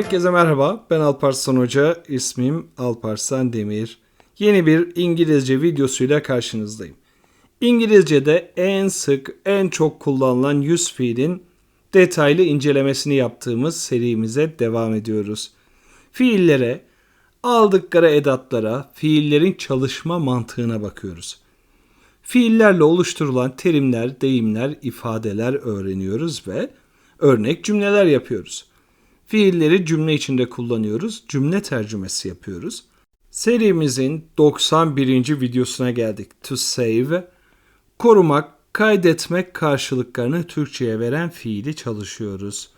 Herkese merhaba. Ben Alparslan Hoca. İsmim Alparslan Demir. Yeni bir İngilizce videosuyla karşınızdayım. İngilizce'de en sık, en çok kullanılan yüz fiilin detaylı incelemesini yaptığımız serimize devam ediyoruz. Fiillere, aldıkları edatlara, fiillerin çalışma mantığına bakıyoruz. Fiillerle oluşturulan terimler, deyimler, ifadeler öğreniyoruz ve örnek cümleler yapıyoruz. Fiilleri cümle içinde kullanıyoruz, cümle tercümesi yapıyoruz. Serimizin 91. videosuna geldik. To save, korumak, kaydetmek karşılıklarını Türkçe'ye veren fiili çalışıyoruz.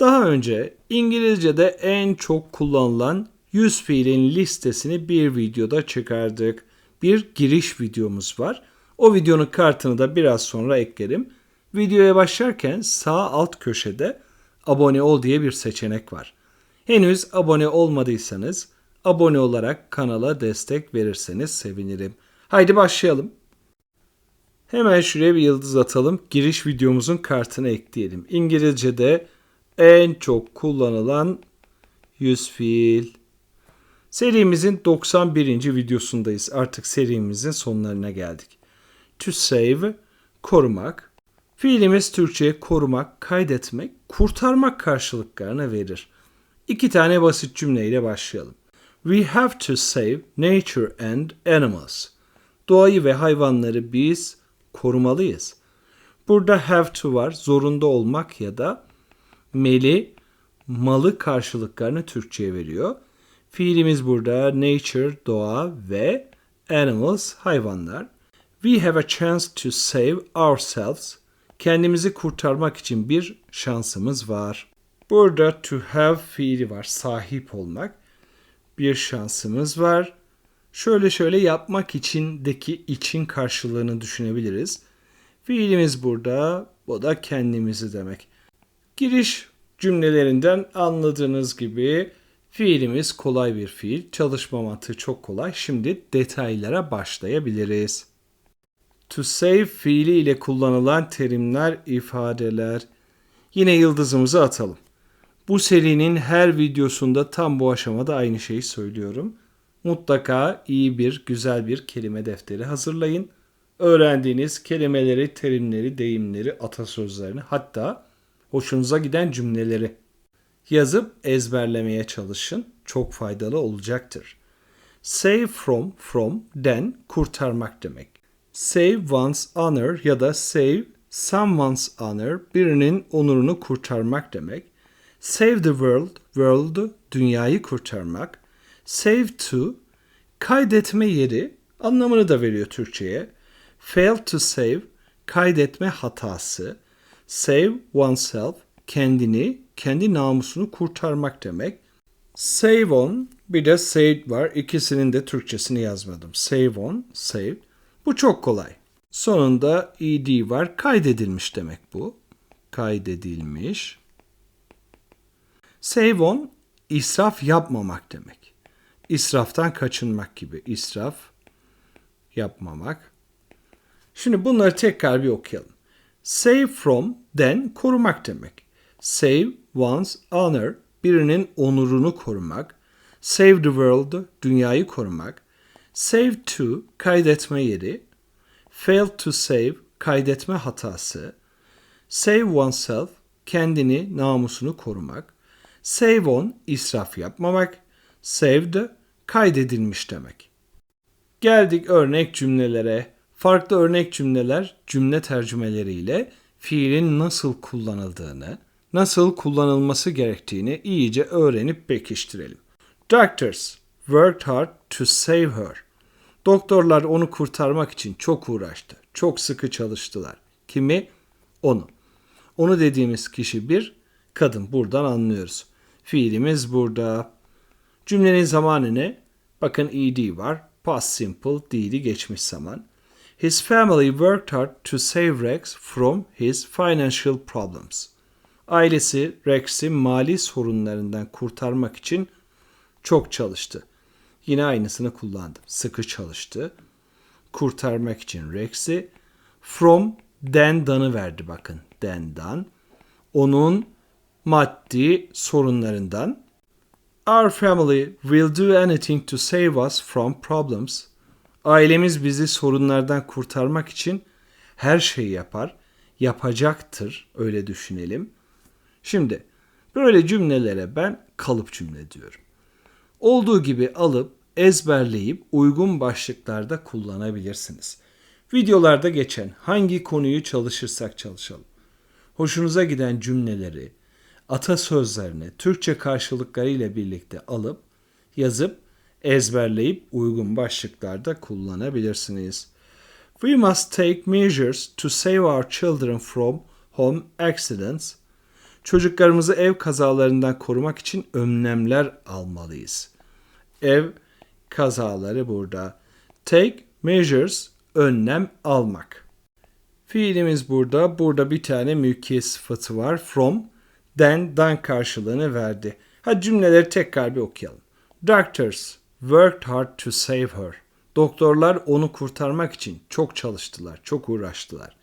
Daha önce İngilizce'de en çok kullanılan 100 fiilin listesini bir videoda çıkardık. Bir giriş videomuz var. O videonun kartını da biraz sonra eklerim. Videoya başlarken sağ alt köşede abone ol diye bir seçenek var. Henüz abone olmadıysanız abone olarak kanala destek verirseniz sevinirim. Haydi başlayalım. Hemen şuraya bir yıldız atalım. Giriş videomuzun kartını ekleyelim. İngilizce'de en çok kullanılan yüz fiil. Serimizin 91. videosundayız. Artık serimizin sonlarına geldik. To save, korumak. Fiilimiz Türkçe'ye korumak, kaydetmek, kurtarmak karşılıklarını verir. İki tane basit cümleyle başlayalım. We have to save nature and animals. Doğayı ve hayvanları biz korumalıyız. Burada have to var, zorunda olmak ya da meli, malı karşılıklarını Türkçe'ye veriyor. Fiilimiz burada nature, doğa ve animals, hayvanlar. We have a chance to save ourselves. Kendimizi kurtarmak için bir şansımız var. Burada to have fiili var, sahip olmak. Bir şansımız var. Şöyle şöyle yapmak içindeki için karşılığını düşünebiliriz. Fiilimiz burada, bu da kendimizi demek. Giriş cümlelerinden anladığınız gibi fiilimiz kolay bir fiil. Çalışma mantığı çok kolay. Şimdi detaylara başlayabiliriz. To save fiili ile kullanılan terimler, ifadeler. Yine yıldızımızı atalım. Bu serinin her videosunda tam bu aşamada aynı şeyi söylüyorum. Mutlaka iyi bir, güzel bir kelime defteri hazırlayın. Öğrendiğiniz kelimeleri, terimleri, deyimleri, atasözlerini hatta hoşunuza giden cümleleri yazıp ezberlemeye çalışın. Çok faydalı olacaktır. Save from, from, den kurtarmak demek. Save one's honor ya da save someone's honor birinin onurunu kurtarmak demek. Save the world, world dünyayı kurtarmak. Save to kaydetme yeri anlamını da veriyor Türkçe'ye. Fail to save kaydetme hatası. Save oneself kendini, kendi namusunu kurtarmak demek. Save on bir de save var. İkisinin de Türkçesini yazmadım. Save on, save. Bu çok kolay. Sonunda ed var. Kaydedilmiş demek bu. Kaydedilmiş. Save on israf yapmamak demek. İsraftan kaçınmak gibi. İsraf yapmamak. Şimdi bunları tekrar bir okuyalım. Save from, den korumak demek. Save one's honor, birinin onurunu korumak. Save the world, dünyayı korumak. Save to, kaydetme yeri. Fail to save, kaydetme hatası. Save oneself, kendini, namusunu korumak. Save on, israf yapmamak. Saved, kaydedilmiş demek. Geldik örnek cümlelere. Farklı örnek cümleler cümle tercümeleriyle fiilin nasıl kullanıldığını, nasıl kullanılması gerektiğini iyice öğrenip pekiştirelim. Doctors worked hard to save her. Doktorlar onu kurtarmak için çok uğraştı. Çok sıkı çalıştılar. Kimi? Onu. Onu dediğimiz kişi bir kadın. Buradan anlıyoruz. Fiilimiz burada. Cümlenin zamanı ne? Bakın ed var. Past simple, değil'i geçmiş zaman. His family worked hard to save Rex from his financial problems. Ailesi Rex'i mali sorunlarından kurtarmak için çok çalıştı. Yine aynısını kullandım. Sıkı çalıştı. Kurtarmak için Rex'i from den danı verdi bakın. Den dan. Onun maddi sorunlarından Our family will do anything to save us from problems. Ailemiz bizi sorunlardan kurtarmak için her şeyi yapar, yapacaktır öyle düşünelim. Şimdi böyle cümlelere ben kalıp cümle diyorum. Olduğu gibi alıp ezberleyip uygun başlıklarda kullanabilirsiniz. Videolarda geçen hangi konuyu çalışırsak çalışalım. Hoşunuza giden cümleleri, atasözlerini Türkçe karşılıklarıyla birlikte alıp yazıp ezberleyip uygun başlıklarda kullanabilirsiniz. We must take measures to save our children from home accidents. Çocuklarımızı ev kazalarından korumak için önlemler almalıyız. Ev kazaları burada. Take measures önlem almak. Fiilimiz burada. Burada bir tane mülkiyet sıfatı var. From, then, dan karşılığını verdi. Hadi cümleleri tekrar bir okuyalım. Doctors worked hard to save her. Doktorlar onu kurtarmak için çok çalıştılar, çok uğraştılar.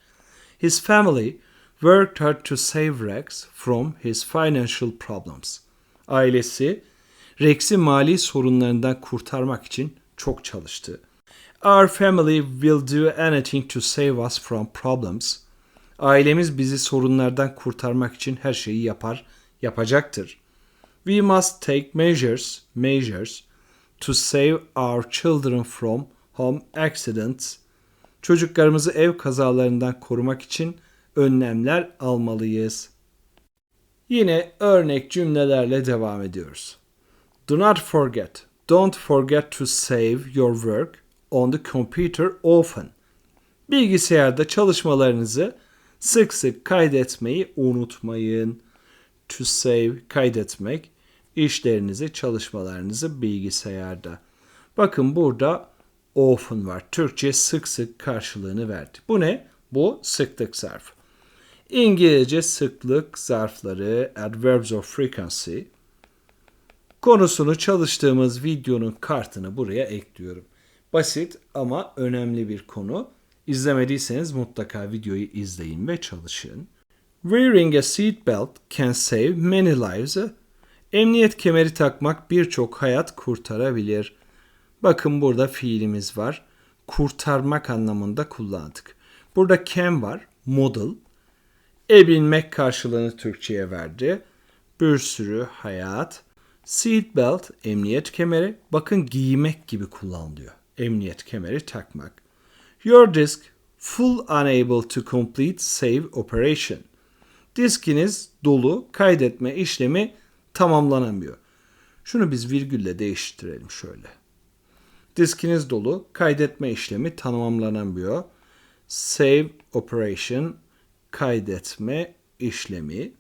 His family worked hard to save Rex from his financial problems. Ailesi Rex'i mali sorunlarından kurtarmak için çok çalıştı. Our family will do anything to save us from problems. Ailemiz bizi sorunlardan kurtarmak için her şeyi yapar, yapacaktır. We must take measures, measures to save our children from home accidents. Çocuklarımızı ev kazalarından korumak için önlemler almalıyız. Yine örnek cümlelerle devam ediyoruz. Do not forget, don't forget to save your work on the computer often. Bilgisayarda çalışmalarınızı sık sık kaydetmeyi unutmayın. To save kaydetmek işlerinizi, çalışmalarınızı bilgisayarda. Bakın burada often var. Türkçe sık sık karşılığını verdi. Bu ne? Bu sıklık zarfı. İngilizce sıklık zarfları adverbs of frequency konusunu çalıştığımız videonun kartını buraya ekliyorum. Basit ama önemli bir konu. İzlemediyseniz mutlaka videoyu izleyin ve çalışın. Wearing a seatbelt can save many lives. Emniyet kemeri takmak birçok hayat kurtarabilir. Bakın burada fiilimiz var. Kurtarmak anlamında kullandık. Burada can var, model. E binmek karşılığını Türkçe'ye verdi. Bir sürü hayat. Seatbelt, emniyet kemeri. Bakın giymek gibi kullanılıyor. Emniyet kemeri takmak. Your disk full unable to complete save operation. Diskiniz dolu, kaydetme işlemi tamamlanamıyor. Şunu biz virgülle değiştirelim şöyle. Diskiniz dolu, kaydetme işlemi tamamlanamıyor. Save operation, kaydetme işlemi.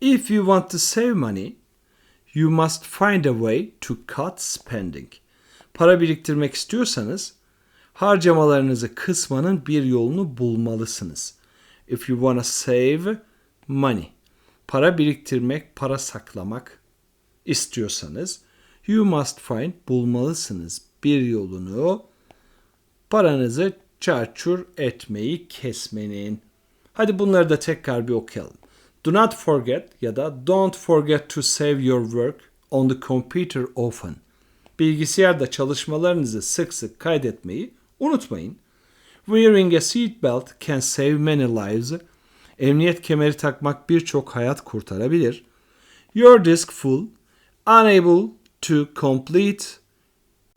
If you want to save money, you must find a way to cut spending. Para biriktirmek istiyorsanız harcamalarınızı kısmanın bir yolunu bulmalısınız. If you wanna save money. Para biriktirmek, para saklamak istiyorsanız you must find bulmalısınız bir yolunu paranızı çarçur etmeyi kesmenin. Hadi bunları da tekrar bir okuyalım. Do not forget ya da don't forget to save your work on the computer often. Bilgisayarda çalışmalarınızı sık sık kaydetmeyi unutmayın. Wearing a seatbelt can save many lives. Emniyet kemeri takmak birçok hayat kurtarabilir. Your disk full, unable to complete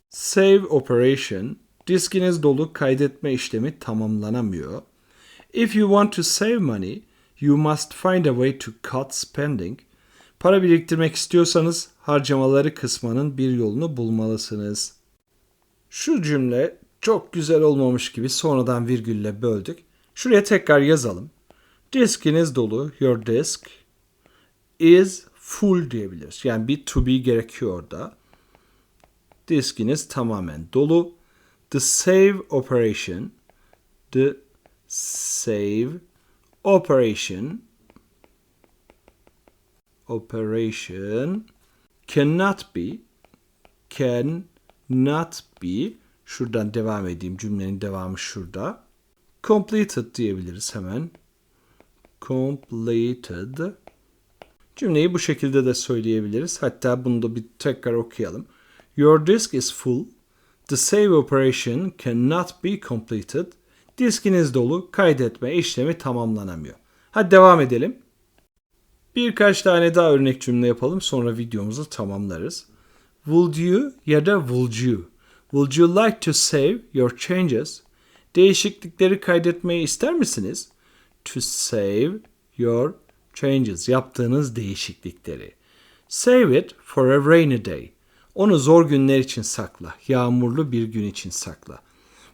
save operation. Diskiniz dolu kaydetme işlemi tamamlanamıyor. If you want to save money, you must find a way to cut spending. Para biriktirmek istiyorsanız harcamaları kısmanın bir yolunu bulmalısınız. Şu cümle çok güzel olmamış gibi sonradan virgülle böldük. Şuraya tekrar yazalım. Diskiniz dolu. Your disk is full diyebiliriz. Yani bir to be gerekiyor orada. Diskiniz tamamen dolu. The save operation the save operation operation cannot be cannot be şuradan devam edeyim cümlenin devamı şurada completed diyebiliriz hemen completed Cümleyi bu şekilde de söyleyebiliriz. Hatta bunu da bir tekrar okuyalım. Your disk is full. The save operation cannot be completed. Diskiniz dolu, kaydetme işlemi tamamlanamıyor. Hadi devam edelim. Birkaç tane daha örnek cümle yapalım sonra videomuzu tamamlarız. Would you ya da would you? Would you like to save your changes? Değişiklikleri kaydetmeyi ister misiniz? To save your changes. Yaptığınız değişiklikleri. Save it for a rainy day. Onu zor günler için sakla. Yağmurlu bir gün için sakla.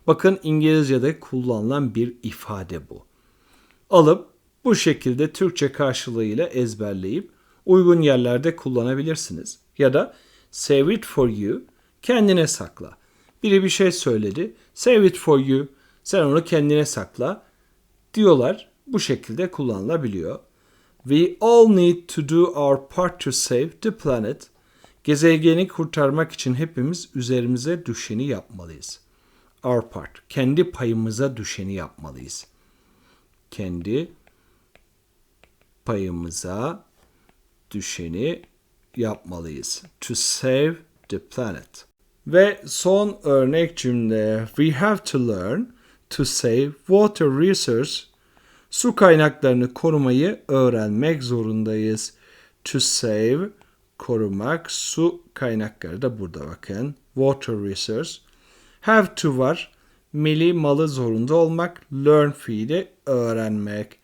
Bakın İngilizce'de kullanılan bir ifade bu. Alıp bu şekilde Türkçe karşılığıyla ezberleyip uygun yerlerde kullanabilirsiniz. Ya da save it for you kendine sakla. Biri bir şey söyledi. Save it for you. Sen onu kendine sakla diyorlar. Bu şekilde kullanılabiliyor. We all need to do our part to save the planet. Gezegeni kurtarmak için hepimiz üzerimize düşeni yapmalıyız. Our part. Kendi payımıza düşeni yapmalıyız. Kendi payımıza düşeni yapmalıyız. To save the planet. Ve son örnek cümle. We have to learn to save water resource. Su kaynaklarını korumayı öğrenmek zorundayız. To save korumak. Su kaynakları da burada bakın. Water resource. Have to var. Meli malı zorunda olmak. Learn fiili öğrenmek.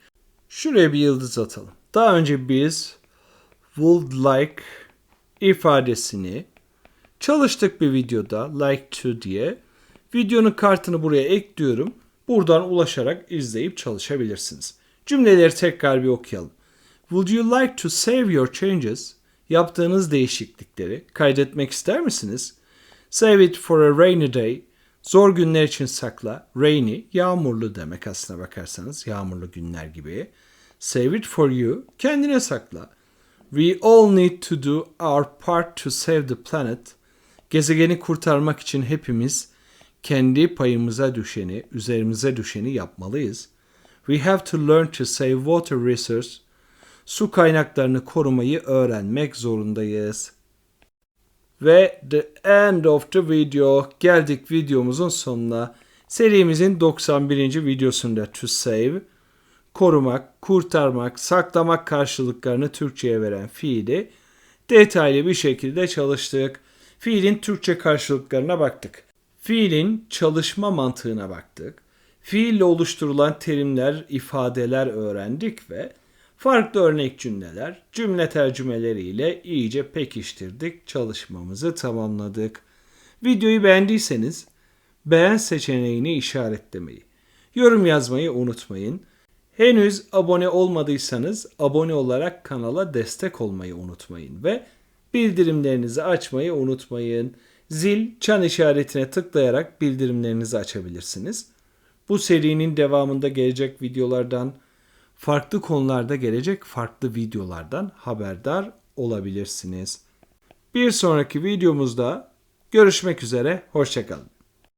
Şuraya bir yıldız atalım. Daha önce biz would like ifadesini çalıştık bir videoda like to diye. Videonun kartını buraya ekliyorum. Buradan ulaşarak izleyip çalışabilirsiniz. Cümleleri tekrar bir okuyalım. Would you like to save your changes? Yaptığınız değişiklikleri kaydetmek ister misiniz? Save it for a rainy day. Zor günler için sakla. Rainy, yağmurlu demek aslına bakarsanız. Yağmurlu günler gibi. Save it for you. Kendine sakla. We all need to do our part to save the planet. Gezegeni kurtarmak için hepimiz kendi payımıza düşeni, üzerimize düşeni yapmalıyız. We have to learn to save water resource. Su kaynaklarını korumayı öğrenmek zorundayız. Ve the end of the video geldik videomuzun sonuna. Serimizin 91. videosunda to save korumak, kurtarmak, saklamak karşılıklarını Türkçe'ye veren fiili detaylı bir şekilde çalıştık. Fiilin Türkçe karşılıklarına baktık. Fiilin çalışma mantığına baktık. Fiille oluşturulan terimler, ifadeler öğrendik ve farklı örnek cümleler, cümle tercümeleriyle iyice pekiştirdik, çalışmamızı tamamladık. Videoyu beğendiyseniz beğen seçeneğini işaretlemeyi, yorum yazmayı unutmayın. Henüz abone olmadıysanız abone olarak kanala destek olmayı unutmayın ve bildirimlerinizi açmayı unutmayın. Zil, çan işaretine tıklayarak bildirimlerinizi açabilirsiniz. Bu serinin devamında gelecek videolardan, farklı konularda gelecek farklı videolardan haberdar olabilirsiniz. Bir sonraki videomuzda görüşmek üzere, hoşçakalın.